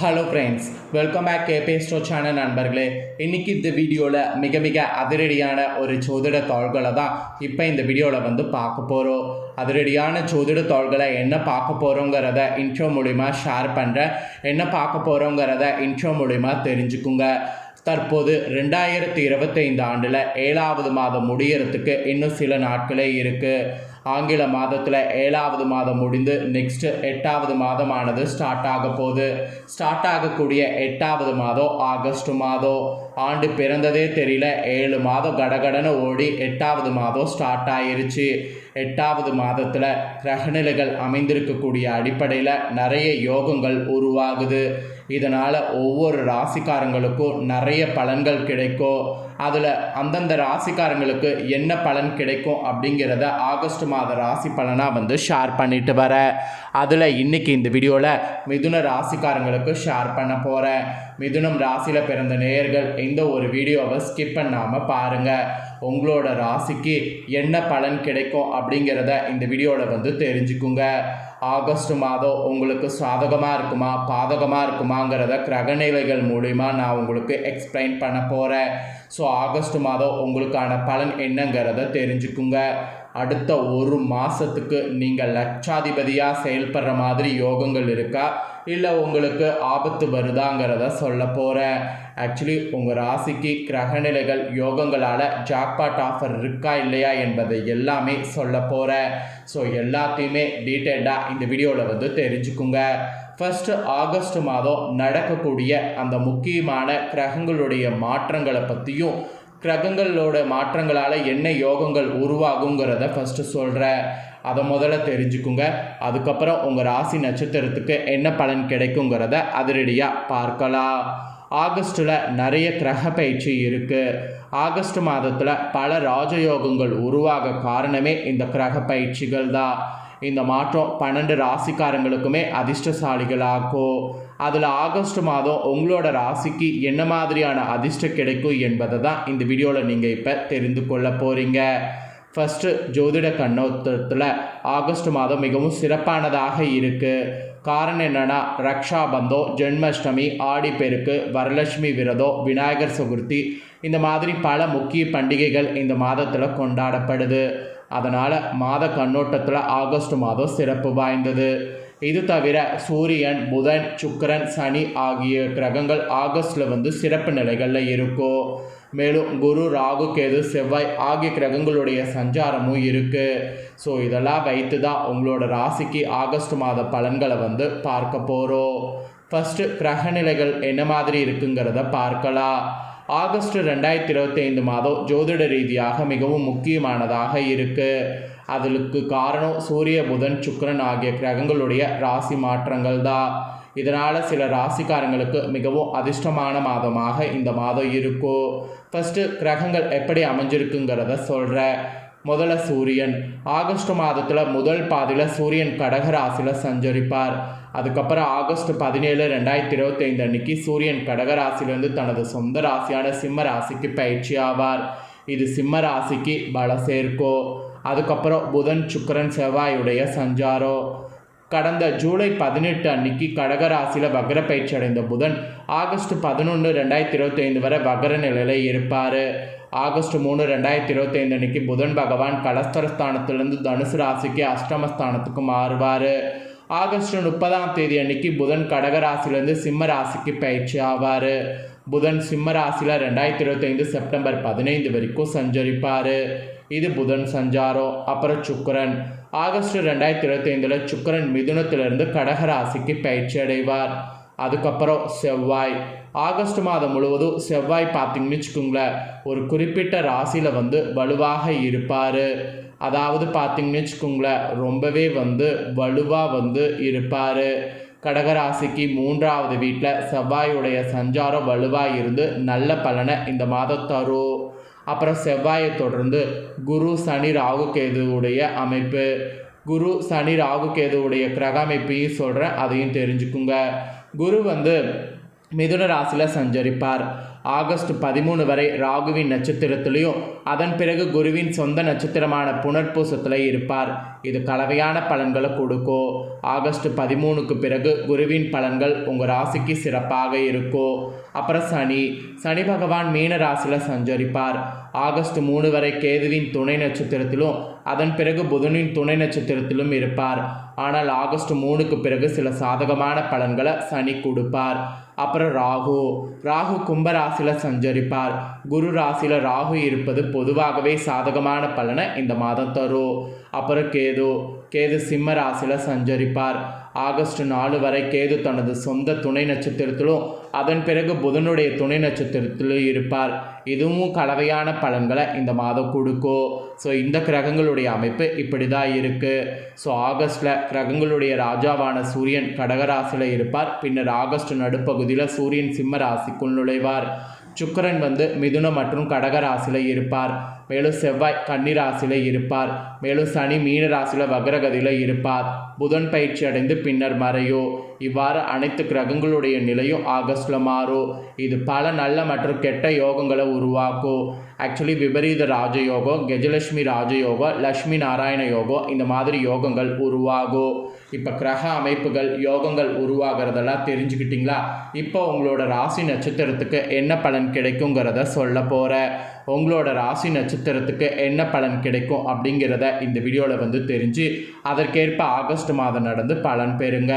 Hello friends welcome back கேபே ஸ்டோ channel நண்பர்களே. இன்னைக்கு இந்த வீடியோவில் மிக மிக அதிரடியான ஒரு சோதிட தாள்களை தான் இப்போ இந்த வீடியோவில் வந்து பார்க்க போகிறோம் அதிரடியான சோதிட தாள்களை என்ன பார்க்க போகிறோங்கிறத இன்ட்ரோ மூலிமா ஷேர் பண்ணுறேன் என்ன பார்க்க போகிறோங்கிறத இன்ட்ரோ மூலிமா தெரிஞ்சுக்குங்க. தற்போது ரெண்டாயிரத்தி இருபத்தைந்து ஆண்டில் ஏழாவது மாதம் முடியறதுக்கு இன்னும் சில நாட்களே இருக்குது ஆங்கில மாதத்தில் ஏழாவது மாதம் முடிந்து நெக்ஸ்ட்டு எட்டாவது மாதமானது ஸ்டார்ட் ஆக போகுது. ஸ்டார்ட் ஆகக்கூடிய எட்டாவது மாதம் ஆகஸ்ட் மாதம். ஆண்டு பிறந்ததே தெரியல. ஏழு மாதம் கடகடன்னு ஓடி எட்டாவது மாதம் ஸ்டார்ட் ஆயிருச்சு. எட்டாவது மாதத்தில் கிரகநிலைகள் அமைந்திருக்கக்கூடிய அடிப்படையில் நிறைய யோகங்கள் உருவாகுது. இதனால் ஒவ்வொரு ராசிக்காரங்களுக்கும் நிறைய பலன்கள் கிடைக்கும் அதில் அந்தந்த ராசிக்காரங்களுக்கு என்ன பலன் கிடைக்கும் அப்படிங்கிறத ஆகஸ்ட் மாத ராசி பலனாக வந்து ஷேர் பண்ணிட்டு வரேன் அதில் இன்னைக்கு இந்த வீடியோவில் மிதுன ராசிக்காரங்களுக்கு ஷேர் பண்ண போகிறேன் மிதுனம் ராசியில் பிறந்த நேயர்கள் இந்த ஒரு வீடியோவை ஸ்கிப் பண்ணாமல் பாருங்கள் உங்களோட ராசிக்கு என்ன பலன் கிடைக்கும் அப்படிங்கிறத இந்த வீடியோவில் வந்து தெரிஞ்சுக்குங்க. ஆகஸ்ட் மாதம் உங்களுக்கு சாதகமாக இருக்குமா பாதகமாக இருக்குமாங்கிறத கிரகநிலைகள் மூலிமா நான் உங்களுக்கு எக்ஸ்பிளைன் பண்ண போகிறேன் ஸோ ஆகஸ்ட் மாதம் உங்களுக்கான பலன் என்னங்கிறத தெரிஞ்சுக்குங்க. அடுத்த ஒரு மாதத்துக்கு நீங்கள் லட்சாதிபதியாக செயல்படுற மாதிரி யோகங்கள் இருக்கா? இல்லை உங்களுக்கு ஆபத்து வருதாங்கிறத சொல்ல போகிறேன் ஆக்சுவலி உங்கள் ராசிக்கு கிரகநிலைகள் யோகங்களால் ஜாக்பாட் ஆஃபர் இருக்கா இல்லையா என்பதை எல்லாமே சொல்ல போகிறேன் ஸோ எல்லாத்தையுமே டீட்டெயில்டாக இந்த வீடியோவில் வந்து தெரிஞ்சுக்குங்க. ஃபஸ்ட்டு ஆகஸ்ட் மாதம் நடக்கக்கூடிய அந்த முக்கியமான கிரகங்களுடைய மாற்றங்களை பற்றியும் கிரகங்களோட மாற்றங்களால் என்ன யோகங்கள் உருவாகுங்கிறத ஃபஸ்ட்டு சொல்கிறேன் அதை முதல்ல தெரிஞ்சுக்குங்க. அதுக்கப்புறம் உங்கள் ராசி நட்சத்திரத்துக்கு என்ன பலன் கிடைக்குங்கிறத அதிரடியாக பார்க்கலாம். ஆகஸ்ட்டில் நிறைய கிரக பயிற்சி இருக்குது ஆகஸ்ட் மாதத்தில் பல ராஜயோகங்கள் உருவாக காரணமே இந்த கிரக பயிற்சிகள் தான் இந்த மாற்றம் பன்னெண்டு ராசிக்காரங்களுக்குமே அதிர்ஷ்டசாலிகளாக்கும். அதில் ஆகஸ்ட் மாதம் உங்களோட ராசிக்கு என்ன மாதிரியான அதிர்ஷ்டம் கிடைக்கும் என்பதை தான் இந்த வீடியோவில் நீங்கள் இப்போ தெரிந்து கொள்ள போகிறீங்க ஃபஸ்ட்டு ஜோதிட கண்ணோட்டத்தில் ஆகஸ்ட் மாதம் மிகவும் சிறப்பானதாக இருக்குது காரணம் என்னென்னா ரக்ஷாபந்தம் ஜென்மாஷ்டமி ஆடிப்பெருக்கு வரலட்சுமி விரதம் விநாயகர் சதுர்த்தி இந்த மாதிரி பல முக்கிய பண்டிகைகள் இந்த மாதத்தில் கொண்டாடப்படுது. அதனால் மாத கண்ணோட்டத்தில் ஆகஸ்ட் மாதம் சிறப்பு வாய்ந்தது. இது தவிர சூரியன் புதன் சுக்கரன் சனி ஆகிய கிரகங்கள் ஆகஸ்டில் வந்து சிறப்பு நிலைகளில் இருக்கும் மேலும் குரு ராகு கேது செவ்வாய் ஆகிய கிரகங்களுடைய சஞ்சாரமும் இருக்குது ஸோ இதெல்லாம் வைத்து தான் உங்களோட ராசிக்கு ஆகஸ்ட் மாத பலன்களை வந்து பார்க்க போகிறோம் ஃபஸ்ட்டு கிரகநிலைகள் என்ன மாதிரி இருக்குங்கிறத பார்க்கலாம். ஆகஸ்ட் ரெண்டாயிரத்தி இருபத்தி ஐந்து மாதம் ஜோதிட ரீதியாக மிகவும் முக்கியமானதாக இருக்குது அதற்கு காரணம் சூரிய புதன் சுக்கரன் ஆகிய கிரகங்களுடைய ராசி மாற்றங்கள் தான் இதனால் சில ராசிக்காரங்களுக்கு மிகவும் அதிர்ஷ்டமான மாதமாக இந்த மாதம் இருக்கும் ஃபஸ்ட்டு கிரகங்கள் எப்படி அமைஞ்சிருக்குங்கிறத சொல்கிறேன் முதல்ல சூரியன். ஆகஸ்ட் மாதத்தில் முதல் பாதியில் சூரியன் கடக ராசியில் சஞ்சரிப்பார். அதுக்கப்புறம் ஆகஸ்ட் பதினேழு ரெண்டாயிரத்தி இருபத்தைந்து அன்னைக்கு சூரியன் கடக ராசியிலிருந்து தனது சொந்த ராசியான சிம்ம ராசிக்கு பயிற்சி ஆவார். இது சிம்ம ராசிக்கு பல சேர்க்கும் அதுக்கப்புறம் புதன் சுக்கரன் செவ்வாயுடைய சஞ்சாரம் கடந்த ஜூலை பதினெட்டு அன்னைக்கு கடகராசியில் வக்ர பயிற்சி அடைந்த புதன் ஆகஸ்ட் பதினொன்று ரெண்டாயிரத்தி இருபத்தைந்து வரை வக்ர நிலையில் இருப்பார். ஆகஸ்ட் மூணு ரெண்டாயிரத்தி இருபத்தைந்து அன்னைக்கு புதன் பகவான் கலஸ்தரஸ்தானத்திலிருந்து தனுசு ராசிக்கு அஷ்டமஸ்தானத்துக்கு மாறுவார். ஆகஸ்ட் முப்பதாம் தேதி அன்னைக்கு புதன் கடகராசிலேருந்து சிம்ம ராசிக்கு பயிற்சி ஆவார். புதன் சிம்ம ராசியில் ரெண்டாயிரத்தி இருபத்தைந்து செப்டம்பர் பதினைந்து வரைக்கும் சஞ்சரிப்பார். இது புதன் சஞ்சாரம் அப்புறம் சுக்கரன். ஆகஸ்ட் ரெண்டாயிரத்தி இருபத்தைந்தில் சுக்கரன் மிதுனத்திலிருந்து கடகராசிக்கு பயிற்சி அடைவார். அதுக்கப்புறம் செவ்வாய். ஆகஸ்ட் மாதம் முழுவதும் செவ்வாய் பார்த்தீங்கன்னு வச்சுக்கோங்களேன் ஒரு குறிப்பிட்ட ராசியில் வந்து வலுவாக இருப்பார். அதாவது பார்த்தீங்கன்னு வச்சுக்கோங்களேன் ரொம்பவே வந்து வலுவாக வந்து இருப்பார். கடகராசிக்கு மூன்றாவது வீட்டில் செவ்வாயுடைய சஞ்சாரம் வலுவாக இருந்து நல்ல பலனை இந்த மாதம் தரும். அப்புறம் செவ்வாயை தொடர்ந்து குரு சனி ராகு கேதுவுடைய அமைப்பு. குரு சனி ராகு கேதுவுடைய கிரக அமைப்பையும் சொல்கிறேன் அதையும் தெரிஞ்சுக்குங்க. குரு வந்து மிதுன ராசியில் சஞ்சரிப்பார். ஆகஸ்ட் பதிமூணு வரை ராகுவின் நட்சத்திரத்திலையும் அதன் பிறகு குருவின் சொந்த நட்சத்திரமான புனர்பூசத்தில் இருப்பார். இது கலவையான பலன்களை கொடுக்கும். ஆகஸ்ட் பதிமூணுக்கு பிறகு குருவின் பலன்கள் உங்கள் ராசிக்கு சிறப்பாக இருக்கும். அப்புறம் சனி. சனி பகவான் மீன ராசியில் சஞ்சரிப்பார். ஆகஸ்ட் மூணு வரை கேதுவின் துணை நட்சத்திரத்திலும் அதன் பிறகு புதனின் துணை நட்சத்திரத்திலும் இருப்பார். ஆனால் ஆகஸ்ட் மூணுக்கு பிறகு சில சாதகமான பலன்களை சனி கொடுப்பார். அப்புறம் ராகு. ராகு கும்ப ராசியில் சஞ்சரிப்பார். குரு ராசியில் ராகு இருப்பது பொதுவாகவே சாதகமான பலனை இந்த மாதம் தரும். அப்புறம் கேது. கேது சிம்ம ராசியில் சஞ்சரிப்பார். ஆகஸ்ட் நாலு வரை கேது தனது சொந்த துணை நட்சத்திரத்திலும் அதன் பிறகு புதனுடைய துணை நட்சத்திரத்திலும் இருப்பார். இதுவும் கலவையான பலன்களை இந்த மாதம் கொடுக்கும். ஸோ இந்த கிரகங்களுடைய அமைப்பு இப்படி தான் இருக்குது ஸோ ஆகஸ்டில் கிரகங்களுடைய ராஜாவான சூரியன் கடகராசியில் இருப்பார். பின்னர் ஆகஸ்ட் நடுப்பகுதியில் சூரியன் சிம்ம ராசிக்குள் நுழைவார். சுக்கரன் வந்து மிதுனம் மற்றும் கடக ராசியில் இருப்பார். மேலும் செவ்வாய் கன்னி ராசியில் இருப்பார். மேலும் சனி மீன ராசியில் வக்ரகதியில் இருப்பார். புதன் பயிற்சி அடைந்து பின்னர் மறையோ இவ்வாறு அனைத்து கிரகங்களுடைய நிலையும் ஆகஸ்டில் மாறும். இது பல நல்ல மற்றும் கெட்ட யோகங்களை உருவாக்கும். ஆக்சுவலி விபரீத ராஜயோகம் கஜலட்சுமி ராஜயோகம் லக்ஷ்மி நாராயண யோகம் இந்த மாதிரி யோகங்கள் உருவாகும் இப்போ கிரக அமைப்புகள் யோகங்கள் உருவாகிறதெல்லாம் தெரிஞ்சுக்கிட்டிங்களா? இப்போ உங்களோட ராசி நட்சத்திரத்துக்கு என்ன பலன் கிடைக்குங்கிறத சொல்ல போகிறேன் உங்களோட ராசி நட்சத்திரத்துக்கு என்ன பலன் கிடைக்கும் அப்படிங்கிறத இந்த வீடியோவில் வந்து தெரிஞ்சு அதற்கேற்ப ஆகஸ்ட் மாதம் நடந்து பலன் பெறுங்க.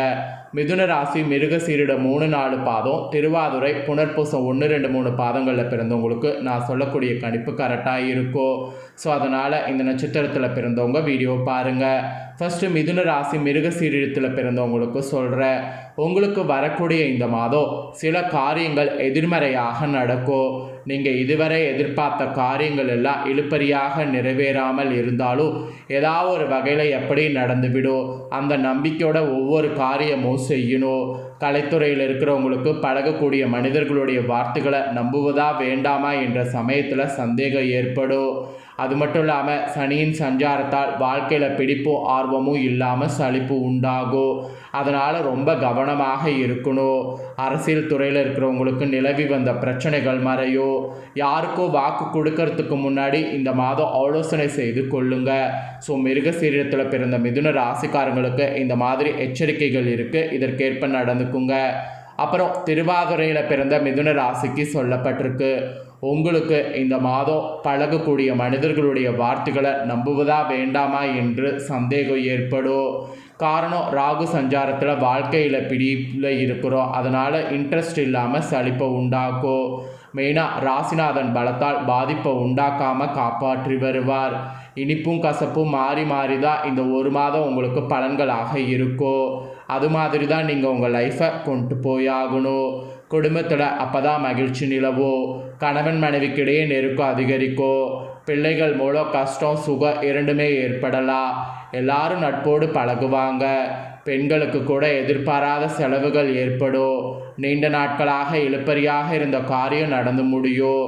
மிதுன ராசி மிருகசீரிட மூணு நாலு பாதம் திருவாதுரை புனர்பூசம் ஒன்று ரெண்டு மூணு பாதங்களில் பிறந்தவங்களுக்கு நான் சொல்லக்கூடிய கணிப்பு கரெக்டாக இருக்கும் ஸோ அதனால் இந்த நட்சத்திரத்தில் பிறந்தவங்க வீடியோ பாருங்கள் ஃபஸ்ட்டு மிதுன ராசி மிருகசீரிடத்தில் பிறந்தவங்களுக்கு சொல்கிறேன் உங்களுக்கு வரக்கூடிய இந்த மாதம் சில காரியங்கள் எதிர்மறையாக நடக்கும் நீங்கள் இதுவரை எதிர்பார்த்த காரியங்கள் எல்லாம் இழுப்பறியாக நிறைவேறாமல் இருந்தாலும் ஏதாவது ஒரு வகையில் எப்படி நடந்துவிடும் அந்த நம்பிக்கையோட ஒவ்வொரு காரியமும் செய்யணும். கலைத்துறையில் இருக்கிறவங்களுக்கு பழகக்கூடிய மனிதர்களுடைய வார்த்தைகளை நம்புவதா வேண்டாமா என்ற சமயத்தில் சந்தேகம் ஏற்படும். அது மட்டும் இல்லாமல் சனியின் சஞ்சாரத்தால் வாழ்க்கையில் பிடிப்பும் ஆர்வமும் இல்லாமல் சலிப்பு உண்டாகும் அதனால் ரொம்ப கவனமாக இருக்கணும். அரசியல் துறையில் இருக்கிறவங்களுக்கு நிலவி வந்த பிரச்சனைகள் மறையும் யாருக்கோ வாக்கு கொடுக்கறதுக்கு முன்னாடி இந்த மாதம் ஆலோசனை செய்து கொள்ளுங்க. ஸோ மிருகசீரத்தில் பிறந்த மிதுன ராசிக்காரங்களுக்கு இந்த மாதிரி எச்சரிக்கைகள் இருக்குது இதற்கேற்ப நடந்துக்குங்க. அப்புறம் திருவாதிரையில் பிறந்த மிதுன ராசிக்கு சொல்லப்பட்டிருக்கு. உங்களுக்கு இந்த மாதம் பழகக்கூடிய மனிதர்களுடைய வார்த்தைகளை நம்புவதா வேண்டாமா என்று சந்தேகம் ஏற்படும். காரணம் ராகு சஞ்சாரத்தில் வாழ்க்கையில் பிடிப்பில் இருக்கிறோம். அதனால் இன்ட்ரெஸ்ட் இல்லாமல் சலிப்பை உண்டாக்கும். மெயினாக ராசிநாதன் பலத்தால் பாதிப்பை உண்டாக்காமல் காப்பாற்றி வருவார். இனிப்பும் கசப்பும் மாறி மாறி தான் இந்த ஒரு மாதம் உங்களுக்கு பலன்களாக இருக்கும். அது மாதிரி தான் நீங்கள் உங்கள் லைஃப்பை கொண்டு போயாகணும். குடும்பத்தில் அப்போ தான் மகிழ்ச்சி நிலவும் கணவன் மனைவிக்கிடையே நெருக்கம் அதிகரிக்கும் பிள்ளைகள் மூலம் கஷ்டம் சுகம் இரண்டுமே ஏற்படலாம் எல்லாரும் நட்போடு பழகுவாங்க பெண்களுக்கு கூட எதிர்பாராத செலவுகள் ஏற்படும் நீண்ட நாட்களாக இழுப்பறியாக இருந்த காரியம் நடந்து முடியும்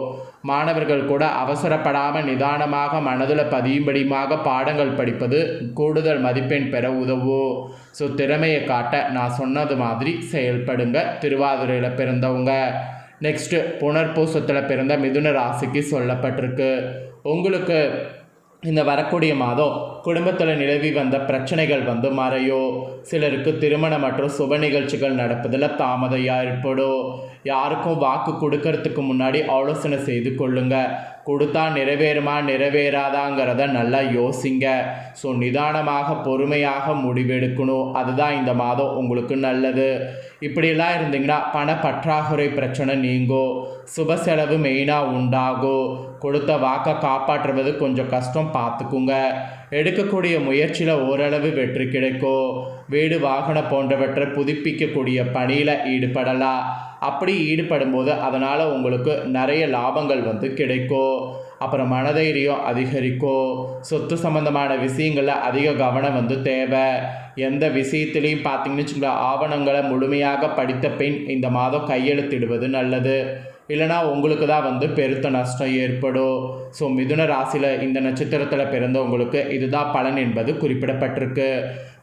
மாணவர்கள் கூட அவசரப்படாமல் நிதானமாக மனதில் பதியும்படியுமாக பாடங்கள் படிப்பது கூடுதல் மதிப்பெண் பெற உதவும் ஸோ திறமையை காட்ட நான் சொன்னது மாதிரி செயல்படுங்க. திருவாதிரையில் பிறந்தவங்க. நெக்ஸ்ட்டு புனர்பூசத்தில் பிறந்த மிதுன ராசிக்கு சொல்லப்பட்டிருக்கு. உங்களுக்கு இந்த வரக்கூடிய மாதம் குடும்பத்தில் நிலவி வந்த பிரச்சனைகள் வந்து மறையோ? சிலருக்கு திருமணம் மற்றும் சுப நிகழ்ச்சிகள் நடப்பதில் தாமதம் ஏற்படும். யாருக்கும் வாக்கு கொடுக்கறதுக்கு முன்னாடி ஆலோசனை செய்து கொள்ளுங்கள் கொடுத்தா நிறைவேறுமா நிறைவேறாதாங்கிறத நல்லா யோசிங்க. ஸோ நிதானமாக பொறுமையாக முடிவெடுக்கணும். அதுதான் இந்த மாதம் உங்களுக்கு நல்லது. இப்படிலாம் இருந்தீங்கன்னா பண பற்றாக்குறை பிரச்சனை நீங்கும் சுப செலவு மெயினாக உண்டாகும் கொடுத்த வாக்கை காப்பாற்றுவது கொஞ்சம் கஷ்டம் பார்த்துக்குங்க. எடுக்கக்கூடிய முயற்சியில் ஓரளவு வெற்றி கிடைக்கும். வீடு வாகனம் போன்றவற்றை புதுப்பிக்கக்கூடிய பணியில் ஈடுபடலாம். அப்படி ஈடுபடும்போது அதனால் உங்களுக்கு நிறைய லாபங்கள் வந்து கிடைக்கும் அப்புறம் மனதைரியம் அதிகரிக்கும் சொத்து சம்பந்தமான விஷயங்களில் அதிக கவனம் வந்து தேவை. எந்த விஷயத்துலையும் பார்த்தீங்கன்னு வச்சுக்கோங்களேன் ஆவணங்களை முழுமையாக படித்த பின் இந்த மாதம் கையெழுத்திடுவது நல்லது. இல்லைனா உங்களுக்கு தான் வந்து பெருத்த நஷ்டம் ஏற்படும். ஸோ மிதுன ராசியில் இந்த நட்சத்திரத்தில் பிறந்தவங்களுக்கு இதுதான் பலன் என்பது குறிப்பிடப்பட்டிருக்கு.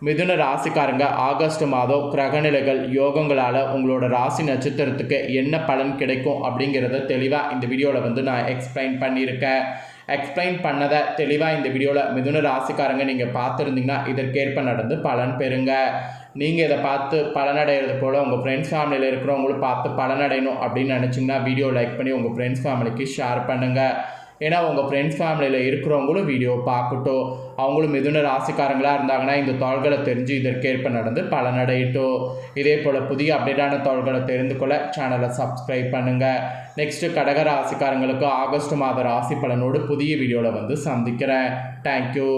மிதுன ராசிக்காரங்க ஆகஸ்ட் மாதம் கிரகநிலைகள் யோகங்களால் உங்களோட ராசி நட்சத்திரத்துக்கு என்ன பலன் கிடைக்கும் அப்படிங்கிறத தெளிவாக இந்த வீடியோவில் வந்து நான் எக்ஸ்பிளைன் பண்ணியிருக்கேன். எக்ஸ்பிளைன் பண்ணதை தெளிவாக இந்த வீடியோவில் மிதுன ராசிக்காரங்க நீங்கள் பார்த்துருந்தீங்கன்னா இதற்கேற்ப நடந்து பலன் பெறுங்க. நீங்கள் இதை பார்த்து பலனடைகிறது போல் உங்கள் ஃப்ரெண்ட்ஸ் ஃபேமிலியில் இருக்கிறவங்களும் பார்த்து பலனடையணும் அப்படின்னு நினச்சிங்கன்னா வீடியோ லைக் பண்ணி உங்கள் ஃப்ரெண்ட்ஸ் ஃபேமிலிக்கு ஷேர் பண்ணுங்கள் ஏன்னா உங்கள் ஃப்ரெண்ட்ஸ் ஃபேமிலியில் இருக்கிறவங்களும் வீடியோ பார்க்கட்டும். அவங்களும் மிதுன ராசிக்காரங்களாக இருந்தாங்கன்னா இந்த தாள்களை தெரிஞ்சு இதற்கேற்ப நடந்து பலனடையட்டும். இதே போல் புதிய அப்டேட்டான தாள்களை தெரிந்து கொள்ள சேனலை சப்ஸ்கிரைப் பண்ணுங்கள் நெக்ஸ்ட்டு கடக ராசிக்காரங்களுக்கு ஆகஸ்ட் மாத ராசி பலனோடு புதிய வீடியோவில் வந்து சந்திக்கிறேன். தேங்க்யூ